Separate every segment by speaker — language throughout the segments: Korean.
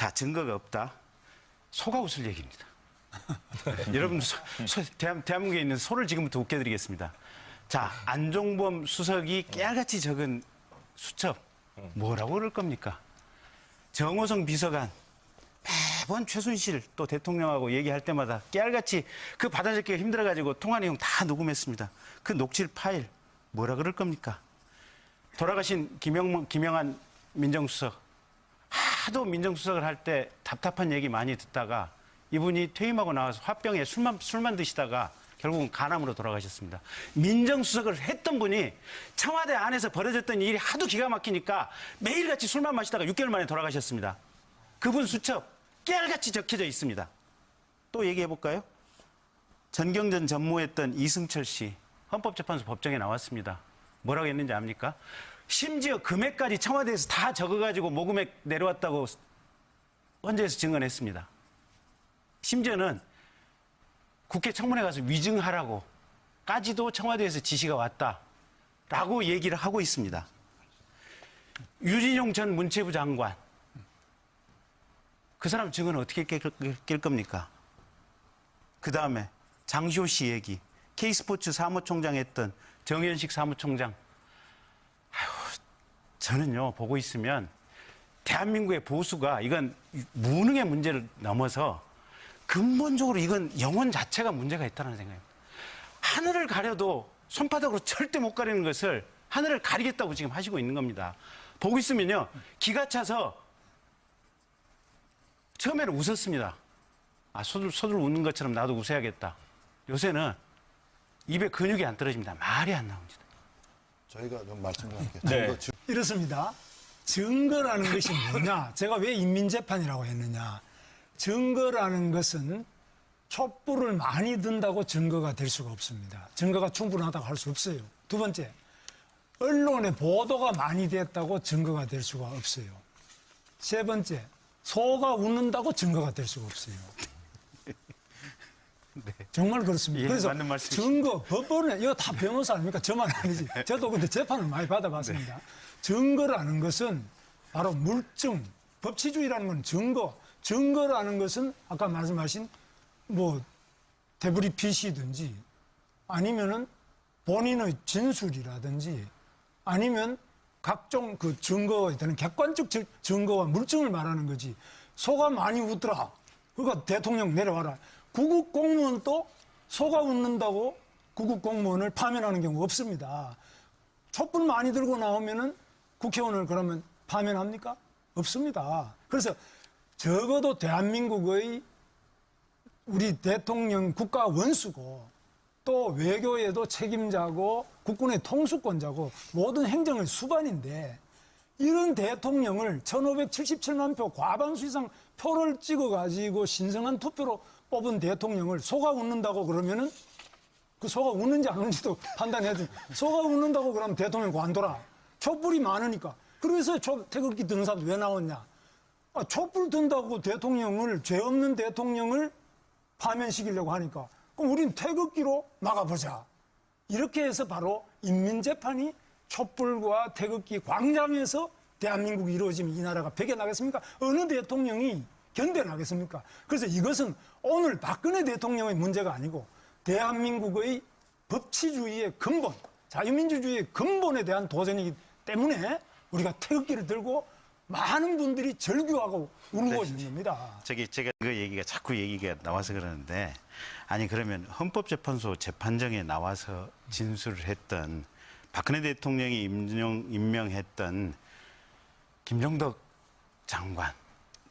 Speaker 1: 자, 증거가 없다. 소가 웃을 얘기입니다. 여러분, 소, 소, 대한, 대한민국에 있는 소를 지금부터 웃겨드리겠습니다. 자, 안종범 수석이 깨알같이 적은 수첩, 뭐라고 그럴 겁니까? 정호성 비서관, 매번 최순실 또 대통령하고 얘기할 때마다 깨알같이 그 받아적기가 힘들어가지고 통화 내용 다 녹음했습니다. 그 녹취 파일, 뭐라 그럴 겁니까? 돌아가신 김영, 김영한 민정수석, 하도 민정수석을 할 때 답답한 얘기 많이 듣다가 이분이 퇴임하고 나와서 화병에 술만, 술만 드시다가 결국은 간암으로 돌아가셨습니다. 민정수석을 했던 분이 청와대 안에서 벌어졌던 일이 하도 기가 막히니까 매일같이 술만 마시다가 6개월 만에 돌아가셨습니다. 그분 수첩 깨알같이 적혀져 있습니다. 또 얘기해 볼까요? 전경전 전무했던 이승철 씨 헌법재판소 법정에 나왔습니다. 뭐라고 했는지 압니까? 심지어 금액까지 청와대에서 다 적어가지고 모금액 내려왔다고 헌재에서 증언했습니다. 심지어는 국회 청문회 가서 위증하라고 까지도 청와대에서 지시가 왔다라고 얘기를 하고 있습니다. 유진용 전 문체부 장관 그 사람 증언을 어떻게 깰, 깰 겁니까? 그 다음에 장시호 씨 얘기, K스포츠 사무총장 했던 정현식 사무총장. 저는요, 보고 있으면 대한민국의 보수가 이건 무능의 문제를 넘어서 근본적으로 이건 영혼 자체가 문제가 있다는 생각입니다. 하늘을 가려도 손바닥으로 절대 못 가리는 것을 하늘을 가리겠다고 지금 하시고 있는 겁니다. 보고 있으면요, 기가 차서 처음에는 웃었습니다. 아, 소들, 소들 웃는 것처럼 나도 웃어야겠다. 요새는 입에 근육이 안 떨어집니다. 말이 안 나옵니다.
Speaker 2: 저희가 좀 말씀드릴게요.
Speaker 3: 네.
Speaker 4: 이렇습니다. 증거라는 것이 뭐냐? 제가 왜 인민재판이라고 했느냐? 증거라는 것은 촛불을 많이 든다고 증거가 될 수가 없습니다. 증거가 충분하다고 할 수 없어요. 두 번째, 언론의 보도가 많이 됐다고 증거가 될 수가 없어요. 세 번째, 소가 웃는다고 증거가 될 수가 없어요. 정말 그렇습니다.
Speaker 1: 예,
Speaker 4: 그래서. 증거, 법원에, 이거 다 변호사 아닙니까? 저만 아니지. 저도 근데 재판을 많이 받아봤습니다. 증거라는 것은 바로 물증, 법치주의라는 건 증거, 증거라는 것은 아까 말씀하신 뭐 대부리 PC든지 아니면은 본인의 진술이라든지 아니면 각종 그 증거에 되는 객관적 증- 증거와 물증을 말하는 거지. 소가 많이 웃더라. 그러니까 대통령 내려와라. 구급 공무원 또 소가 웃는다고 구급 공무원을 파면하는 경우 없습니다. 촛불 많이 들고 나오면은 국회의원을 그러면 파면합니까? 없습니다. 그래서 적어도 대한민국의 우리 대통령 국가 원수고 또 외교에도 책임자고 국군의 통수권자고 모든 행정의 수반인데 이런 대통령을 1577만 표 과반수 이상 표를 찍어가지고 신성한 투표로 뽑은 대통령을 소가 웃는다고 그러면은 그 소가 웃는지 안 웃는지도 판단해야지. 소가 웃는다고 그러면 대통령 관둬라. 촛불이 많으니까. 그래서 초- 태극기 드는 사람 왜 나왔냐? 아, 촛불 든다고 대통령을, 죄 없는 대통령을 파면시키려고 하니까. 그럼 우린 태극기로 막아보자. 이렇게 해서 바로 인민재판이 촛불과 태극기 광장에서 대한민국이 이루어지면 이 나라가 배겨나겠습니까? 어느 대통령이 견뎌나겠습니까? 그래서 이것은 오늘 박근혜 대통령의 문제가 아니고 대한민국의 법치주의의 근본, 자유민주주의의 근본에 대한 도전이기 때문에 우리가 태극기를 들고 많은 분들이 절규하고 울고 있는 겁니다.
Speaker 1: 저기 제가 그 얘기가 자꾸 얘기가 나와서 그러는데 아니 그러면 헌법재판소 재판정에 나와서 진술을 했던 박근혜 대통령이 임명, 임명했던 김정덕 장관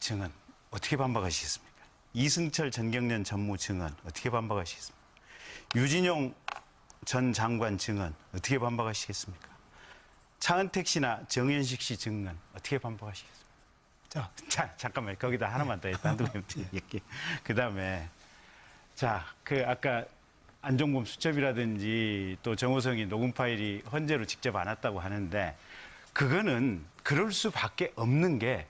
Speaker 1: 증언 어떻게 반박하시겠습니까? 이승철 전경련 전무 증언 어떻게 반박하시겠습니까? 유진용 전 장관 증언 어떻게 반박하시겠습니까? 차은택 씨나 정현식 씨 증언 어떻게 반박하시겠습니까?
Speaker 4: 자,
Speaker 1: 자, 잠깐만 거기다 하나만 더 단독 얘기. 그 다음에 자, 그 아까 안종범 수첩이라든지 또 정호성이 녹음 파일이 헌재로 직접 안 왔다고 하는데 그거는 그럴 수밖에 없는 게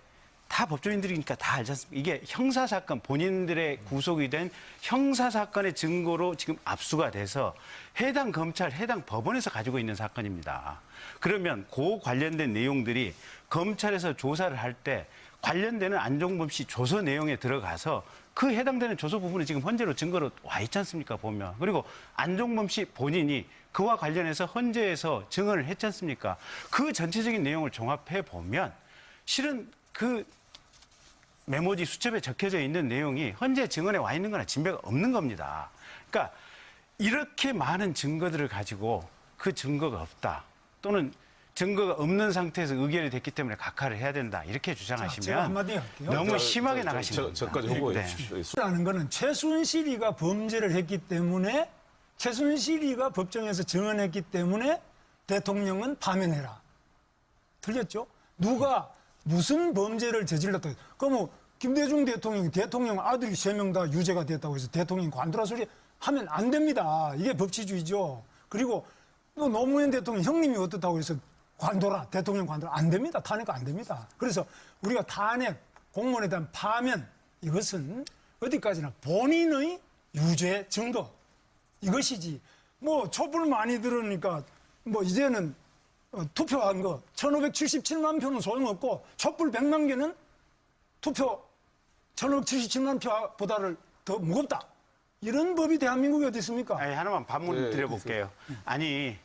Speaker 1: 다 법조인들이니까 다 알지 않습니까? 이게 형사사건, 본인들의 구속이 된 형사사건의 증거로 지금 압수가 돼서 해당 검찰, 해당 법원에서 가지고 있는 사건입니다. 그러면 그 관련된 내용들이 검찰에서 조사를 할때 관련되는 안종범 씨 조서 내용에 들어가서 그 해당되는 조서 부분이 지금 헌재로 증거로 와 있지 않습니까 보면? 그리고 안종범 씨 본인이 그와 관련해서 헌재에서 증언을 했지 않습니까? 그 전체적인 내용을 종합해 보면 실은 그 메모지 수첩에 적혀져 있는 내용이 헌재 증언에 와 있는 거나 진배가 없는 겁니다. 그러니까 이렇게 많은 증거들을 가지고 그 증거가 없다. 또는 증거가 없는 상태에서 의결이 됐기 때문에 각하를 해야 된다 이렇게 주장하시면
Speaker 4: 한마디 할게요.
Speaker 1: 너무
Speaker 3: 저,
Speaker 1: 심하게
Speaker 3: 저, 저,
Speaker 1: 나가시는
Speaker 3: 저,
Speaker 1: 겁니다.
Speaker 3: 저까지
Speaker 1: 네.
Speaker 4: 라는 거는 최순실이가 범죄를 했기 때문에 최순실이가 법정에서 증언했기 때문에 대통령은 파면해라. 틀렸죠? 누가 무슨 범죄를 저질렀다. 그러면 김대중 대통령이 대통령 아들이 세 명 다 유죄가 됐다고 해서 대통령 관두라 소리 하면 안 됩니다. 이게 법치주의죠. 그리고 또 노무현 대통령 형님이 어떻다고 해서 관둬라 대통령 관둬라 안 됩니다. 탄핵 안 됩니다. 그래서 우리가 탄핵 공무원에 대한 파면 이것은 어디까지나 본인의 유죄 증거 이것이지 뭐 촛불 많이 들으니까 뭐 이제는 어, 투표한 거 1577만 표는 소용없고 촛불 100만 개는 투표 1577만 표보다를 더 무겁다. 이런 법이 대한민국에 어디 있습니까?
Speaker 1: 아니, 하나만 반문
Speaker 3: 네,
Speaker 1: 드려볼게요. 아니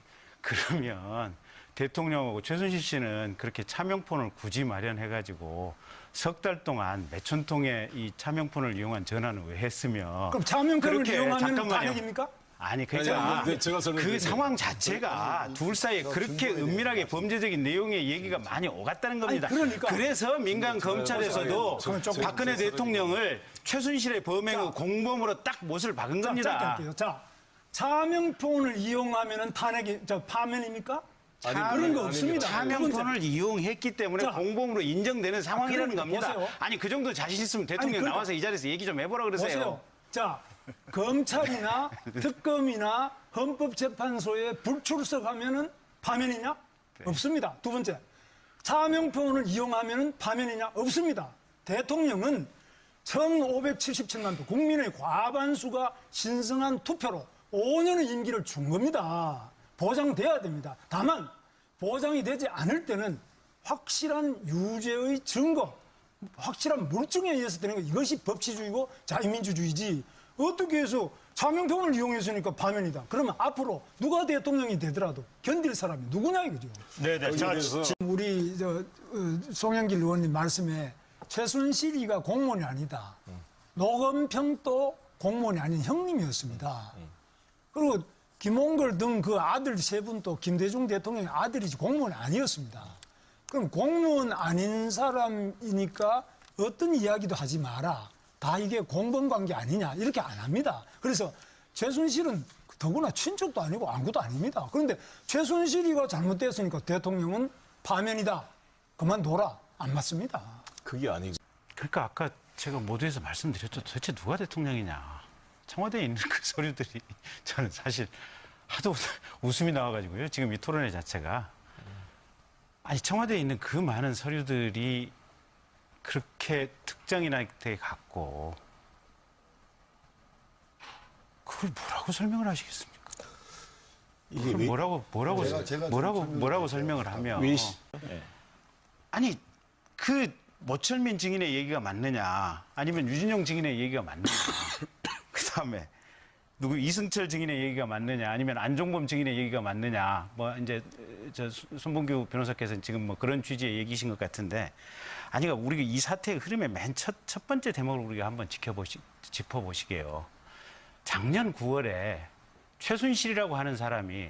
Speaker 1: 그러면 대통령하고 최순실 씨는 그렇게 차명폰을 굳이 마련해가지고 석 달 동안 몇천 통의 이 차명폰을 이용한 전화는 왜 했으면
Speaker 4: 그럼
Speaker 1: 그렇게-
Speaker 4: 이용하면. 탄핵입니까?
Speaker 1: 아니 그러니까
Speaker 3: 아니, 네,
Speaker 1: 그. 상황 자체가 둘 사이에 그렇게 은밀하게 범죄적인 내용의 얘기가 많이 오갔다는 겁니다.
Speaker 4: 아니, 그러니까.
Speaker 1: 래서 민간 검찰에서도 박근혜 대통령을 최순실의 범행의
Speaker 4: 자.
Speaker 1: 공범으로 딱 못을 박은
Speaker 4: 자,
Speaker 1: 겁니다.
Speaker 4: 할게요. 자, 차명폰을 이용하면은 탄핵이 저 파면입니까?
Speaker 3: 아니,
Speaker 4: 그런
Speaker 3: 아니,
Speaker 4: 거
Speaker 3: 아니,
Speaker 4: 없습니다.
Speaker 1: 차명폰을 이용했기 때문에
Speaker 4: 자.
Speaker 1: 공범으로 인정되는 상황이라는
Speaker 4: 그러니까
Speaker 1: 겁니다.
Speaker 4: 보세요.
Speaker 1: 아니 그 정도 자신 있으면 대통령
Speaker 4: 그러니까-
Speaker 1: 나와서 이 자리에서 얘기 좀 해보라 그러세요.
Speaker 4: 보세요. 자, 검찰이나 특검이나 헌법재판소에 불출석하면는 파면이냐?
Speaker 1: 네.
Speaker 4: 없습니다. 두 번째, 차명폰을 이용하면은 파면이냐? 없습니다. 대통령은 1,577만 표, 국민의 과반수가 신성한 투표로 5년의 임기를 준 겁니다. 보장돼야 됩니다. 다만 보장이 되지 않을 때는 확실한 유죄의 증거, 확실한 물증에 의해서 되는 거 이것이 법치주의고 자유민주주의지 어떻게 해서 차명표를 이용했으니까 파면이다. 그러면 앞으로 누가 대통령이 되더라도 견딜 사람이 누구냐 이거죠.
Speaker 5: 네네. 자,
Speaker 3: 그래서
Speaker 4: 지금 우리 저 어, 송영길 의원님 말씀에 최순실이가 공무원이 아니다. 노건평도 공무원이 아닌 형님이었습니다. 그리고 김홍걸 등 그 아들 세 분도 김대중 대통령의 아들이지 공무원이 아니었습니다. 그럼 공무원 아닌 사람이니까 어떤 이야기도 하지 마라. 다 이게 공범 관계 아니냐 이렇게 안 합니다. 그래서 최순실은 더구나 친척도 아니고 아무것도 아닙니다. 그런데 최순실이가 잘못됐으니까 대통령은 파면이다. 그만둬라. 안 맞습니다.
Speaker 3: 그게 아니고
Speaker 1: 그러니까 아까 제가 모두에서 말씀드렸죠. 도대체 누가 대통령이냐. 청와대에 있는 그 서류들이 저는 사실 하도 웃음이 나와가지고요. 지금 이 토론회 자체가 아니 청와대에 있는 그 많은 서류들이 그렇게 특정인한테 갖고 그걸 뭐라고 설명을 하시겠습니까?
Speaker 3: 이게 왜,
Speaker 1: 뭐라고 뭐라고
Speaker 2: 제가- 제가 좀
Speaker 1: 뭐라고
Speaker 2: 설명을
Speaker 1: 뭐라고. 설명을 하면
Speaker 3: 왜 시-
Speaker 1: 아니 그 모철민 증인의 얘기가 맞느냐 아니면 유진용 증인의 얘기가 맞느냐 그 다음에 누구 이승철 증인의 얘기가 맞느냐 아니면 안종범 증인의 얘기가 맞느냐 뭐 이제 저 손봉규 변호사께서는 지금 뭐 그런 취지의 얘기신 것 같은데 아니 그러니까 우리가 이 사태의 흐름의 맨 첫 첫 번째 대목을 우리가 한번 지켜보시 짚어보시게요. 작년 9월에 최순실이라고 하는 사람이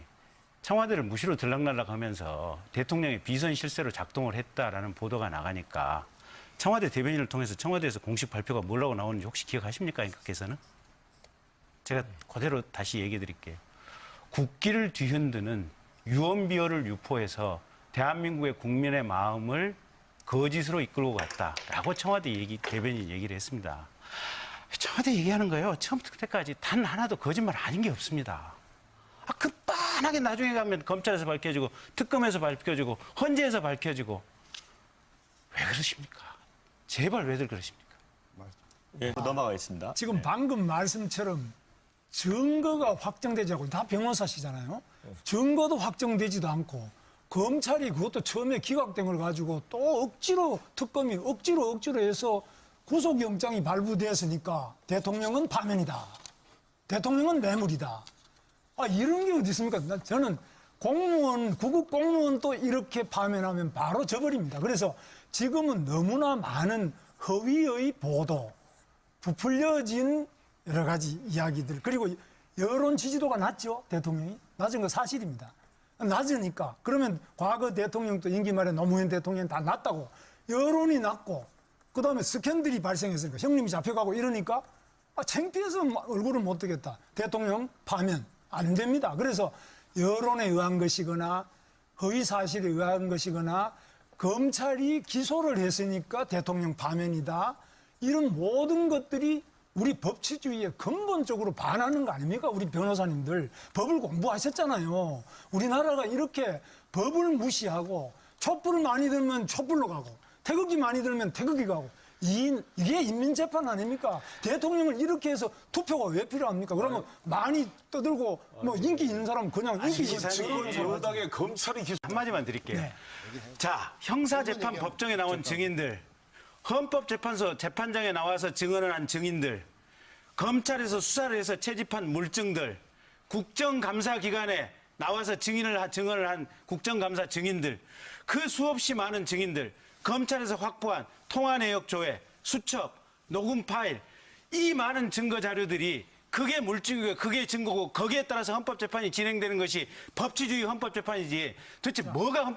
Speaker 1: 청와대를 무시로 들락날락하면서 대통령의 비선 실세로 작동을 했다라는 보도가 나가니까 청와대 대변인을 통해서 청와대에서 공식 발표가 뭐라고 나오는지 혹시 기억하십니까, 임께서는? 제가 그대로 다시 얘기해 드릴게요. 국기를 뒤흔드는 유언비어를 유포해서 대한민국의 국민의 마음을 거짓으로 이끌고 갔다라고 청와대 얘기 대변인 얘기를 했습니다. 청와대 얘기하는 거요. 처음부터 끝까지 단 하나도 거짓말 아닌 게 없습니다. 아, 급반하게 나중에 가면 검찰에서 밝혀지고 특검에서 밝혀지고 헌재에서 밝혀지고 왜 그러십니까? 제발 왜들 그러십니까?
Speaker 5: 예, 넘어가겠습니다.
Speaker 4: 지금 방금 말씀처럼 증거가 확정되지 않고 다 변호사시잖아요. 증거도 확정되지도 않고 검찰이 그것도 처음에 기각된 걸 가지고 또 억지로 특검이 억지로 억지로 해서 구속영장이 발부되었으니까 대통령은 파면이다. 대통령은 뇌물이다. 아, 이런 게 어디 있습니까? 나- 저는 공무원, 구급 공무원도 이렇게 파면하면 바로 져버립니다. 그래서 지금은 너무나 많은 허위의 보도, 부풀려진 여러 가지 이야기들, 그리고 여론 지지도가 낮죠, 대통령이. 낮은 거 사실입니다. 낮으니까. 그러면 과거 대통령도 임기 말에 노무현 대통령 다 낮다고. 여론이 낮고, 그 다음에 스캔들이 발생했으니까 형님이 잡혀가고 이러니까 아, 창피해서 얼굴을 못 뜨겠다. 대통령 파면 안 됩니다. 그래서 여론에 의한 것이거나 허위 사실에 의한 것이거나 검찰이 기소를 했으니까 대통령 파면이다. 이런 모든 것들이 우리 법치주의에 근본적으로 반하는 거 아닙니까? 우리 변호사님들. 법을 공부하셨잖아요. 우리나라가 이렇게 법을 무시하고 촛불을 많이 들면 촛불로 가고 태극기 많이 들면 태극기 가고 이, 이게 인민재판 아닙니까? 대통령을 이렇게 해서 투표가 왜 필요합니까? 그러면 많이 떠들고 뭐 인기 있는 사람은 그냥 인기 있는 사람
Speaker 3: 여당의 검찰이 기소.
Speaker 1: 한마디만 드릴게요.
Speaker 4: 네.
Speaker 1: 자, 형사재판 법정에 나온 증인들, 헌법재판소 재판장에 나와서 증언을 한 증인들, 검찰에서 수사를 해서 채집한 물증들, 국정감사 기관에 나와서 증인을 하- 증언을 한 국정감사 증인들, 그 수없이 많은 증인들, 검찰에서 확보한 통화 내역 조회, 수첩, 녹음 파일, 이 많은 증거 자료들이 그게 물증이고 그게 증거고 거기에 따라서 헌법재판이 진행되는 것이 법치주의 헌법재판이지 도대체 뭐가 헌법